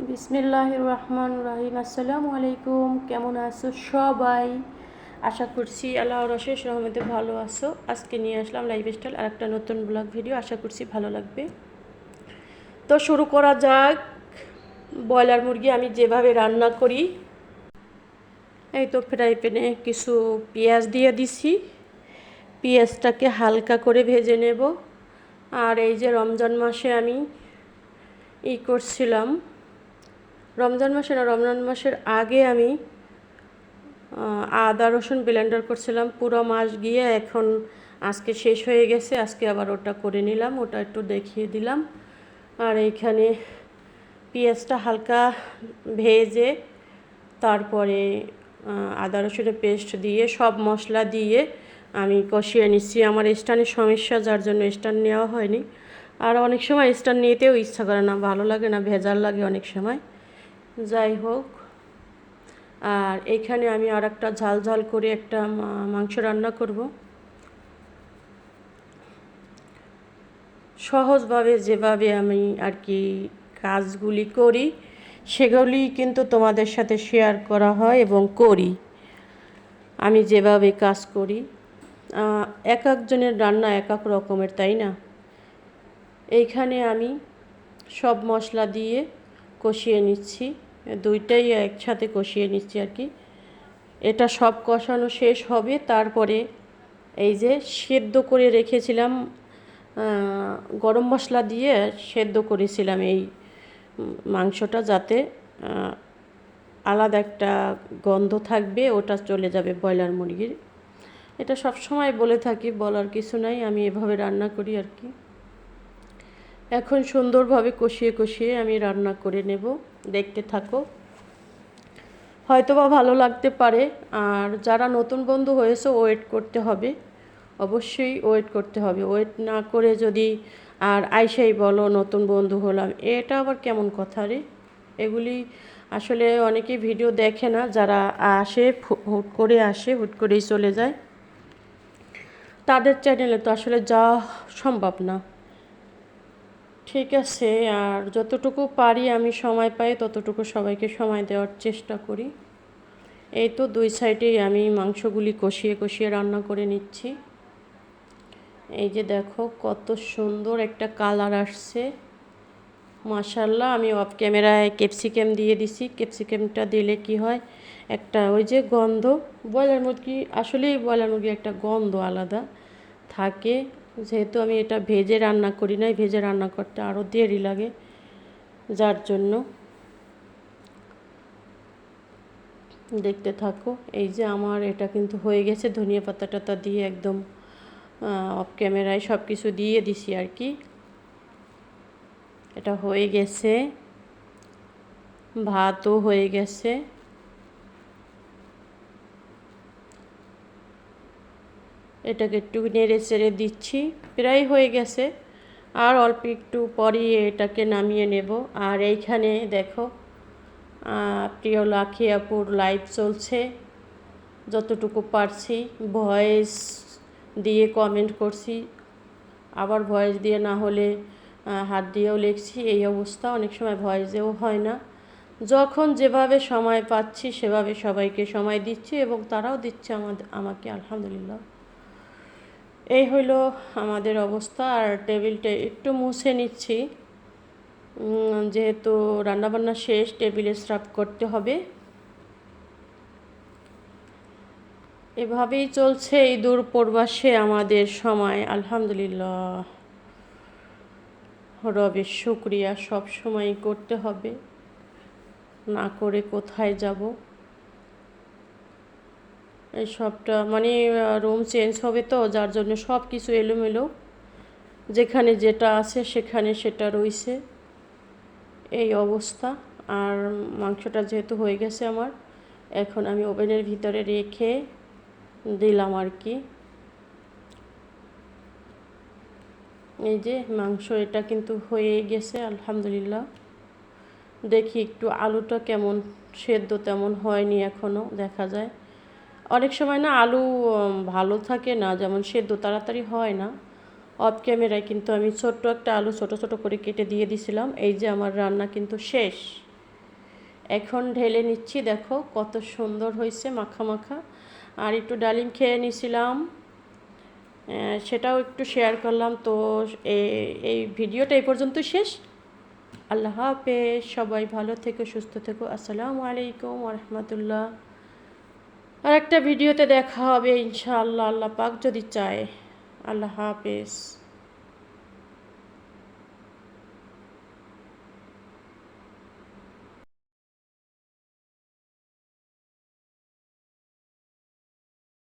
বিসমিল্লাহ রহমান রাহিম আসসালামু আলাইকুম কেমন আছো সবাই? আশা করছি আল্লাহ রশেষ রহমতে ভালো আছো। আজকে নিয়ে আসলাম লাইফ স্টাইল আর একটা নতুন ব্লগ ভিডিও, আশা করছি ভালো লাগবে। তো শুরু করা যাক। ব্রয়লার মুরগি আমি যেভাবে রান্না করি, এই তো ফ্রাই প্যানে কিছু পেঁয়াজ দিয়ে দিছি। পেঁয়াজটাকে হালকা করে ভেজে নেব। আর এই যে রমজান মাসে আমি ই করছিলাম রমজান মাসে না, রমজান মাসের আগে আমি আদা, রসুন ব্লেন্ডার করছিলাম। পুরো মাস গিয়ে এখন আজকে শেষ হয়ে গেছে। আজকে আবার ওটা করে নিলাম, ওটা একটু দেখিয়ে দিলাম। আর এইখানে পেঁয়াজটা হালকা ভেজে তারপরে আদা, রসুনের পেস্ট দিয়ে সব মশলা দিয়ে আমি কষিয়ে নিচ্ছি। আমার স্টানের সমস্যা, যার জন্য স্টান নেওয়া হয়নি। আর অনেক সময় স্টান নিতেও ইচ্ছা করে না, ভালো লাগে না, ভেজাল লাগে অনেক সময়। যাই হোক, আর এইখানে আমি আর একটা ঝাল ঝাল করে একটা মাংস রান্না করব। সহজভাবে যেভাবে আমি আর কি কাজগুলি করি, সেগুলি কিন্তু তোমাদের সাথে শেয়ার করা হয় এবং করি। আমি যেভাবে কাজ করি এক একজনের রান্না এক এক রকমের, তাই না? এইখানে আমি সব মশলা দিয়ে কষিয়ে নিচ্ছি। দুইটাই একসাথে কষিয়ে নিচ্ছি আর কি। এটা সব কষানো শেষ হবে। তারপরে এই যে সেদ্ধ করে রেখেছিলাম গরম মশলা দিয়ে সেদ্ধ করেছিলাম এই মাংসটা যাতে আলাদা একটা গন্ধ থাকবে, ওটা চলে যাবে ব্রয়লার মুরগির। এটা সব সময় বলে থাকি, বলার কিছু নাই, আমি এভাবে রান্না করি আর কি। এখন সুন্দরভাবে কষিয়ে কষিয়ে আমি রান্না করে নেব। দেখতে থাকো। হয়তো বা ভালো লাগতে পারে। আর যারা নতুন বন্ধু হয়েছে ওয়েট করতে হবে। অবশ্যই ওয়েট করতে হবে। ওয়েট না করে যদি আর আইসাই বলো, নতুন বন্ধু হলাম। এটা আবার কেমন কথা রে? এগুলি আসলে অনেকেই ভিডিও দেখে না। যারা আসে হুট করে আসে, হুট করেই চলে যায়। তাদের চ্যানেলে তো আসলে যাওয়া সম্ভব না। ঠিক আছে, আর যতটুকু পারি আমি সময় পাই, ততটুকু সবাইকে সময় দেওয়ার চেষ্টা করি। এই তো দুই সাইডেই আমি মাংসগুলি কষিয়ে কষিয়ে রান্না করে নিচ্ছি। এই যে দেখো কত সুন্দর একটা কালার আসছে। মাশাল্লাহ আমি অফ ক্যামেরায় ক্যাপসিকাম দিয়ে দিছি। ক্যাপসিকামটা দিলে কি হয়, একটা ওই যে গন্ধ, ব্রয়লার মুরগি, আসলেই ব্রয়লার মুরগি একটা গন্ধ আলাদা থাকে। যেহেতু আমি এটা ভেজে রান্না করি নাই, ভেজে রান্না করতে আরও দেরি লাগে, যার জন্য। দেখতে থাকো, এই যে আমার এটা কিন্তু হয়ে গেছে, ধনিয়া পাতা টাতা দিয়ে একদম অফ ক্যামেরায় সব কিছু দিয়ে দিছি আর কি। এটা হয়ে গেছে, ভাতও হয়ে গেছে। এটাকে একটু নেড়ে চেড়ে দিচ্ছি। প্রায় হয়ে গেছে। আর অল্প একটু পরই এটাকে নামিয়ে নেব। আর এইখানে দেখো প্রিয় লাখিয়াপুর লাইভ চলছে। যতটুকু পারছি ভয়েস দিয়ে কমেন্ট করছি। আবার ভয়েস দিয়ে না হলে হাত দিয়েও লিখছি। এই অবস্থা, অনেক সময় ভয়েসেও হয় না। যখন যেভাবে সময় পাচ্ছি, সেভাবে সবাইকে সময় দিচ্ছি এবং তারাও দিচ্ছে আমাদের আমাকে, আলহামদুলিল্লাহ। এই হইল আমাদের অবস্থা, আর টেবিলটা একটু মুছে নিচ্ছি। যেহেতু রান্নাবান্না শেষ, টেবিলে সার্ভ করতে হবে। এভাবেই চলছে এই দূর পূর্বাসে আমাদের সময়, আলহামদুলিল্লাহ। রবের শুক্রিয়া সব সময় করতে হবে। না করে কোথায় যাব? সবটা মানে রুম চেঞ্জ হবে তো, যার জন্য সব কিছু এলোমেলো। যেখানে যেটা আছে, সেখানে সেটা রইছে। এই অবস্থা। আর মাংসটা যেহেতু হয়ে গেছে আমার, এখন আমি ওভেনের ভিতরে রেখে দিলাম আর কি। এই যে, মাংস এটা কিন্তু হয়ে গেছে, আলহামদুলিল্লাহ। দেখি একটু আলুটা কেমন, সেদ্ধ তেমন হয়নি এখনও দেখা যায়। অনেক সময় না আলু ভালো থাকে না, যেমন সেদ্ধ তাড়াতাড়ি হয় না। অফ ক্যামেরায় কিন্তু আমি ছোট্ট একটা আলু ছোট ছোট করে কেটে দিয়ে দিছিলাম। এই যে আমার রান্না কিন্তু শেষ। এখন ঢেলে নিচ্ছি, দেখো কত সুন্দর হয়েছে মাখা মাখা। আর একটু ডালিম খেয়ে নিছিলাম। সেটাও একটু শেয়ার করলাম। তো এই ভিডিওটা এই পর্যন্ত শেষ। আল্লাহ হাফেজ। সবাই ভালো থেকো, সুস্থ থেকো। আসসালামু আলাইকুম রহমতুল্লাহ। আর একটা ভিডিওতে দেখা হবে ইনশাআল্লাহ আল্লাহ পাক যদি চায়। আল্লাহ হাফেজ।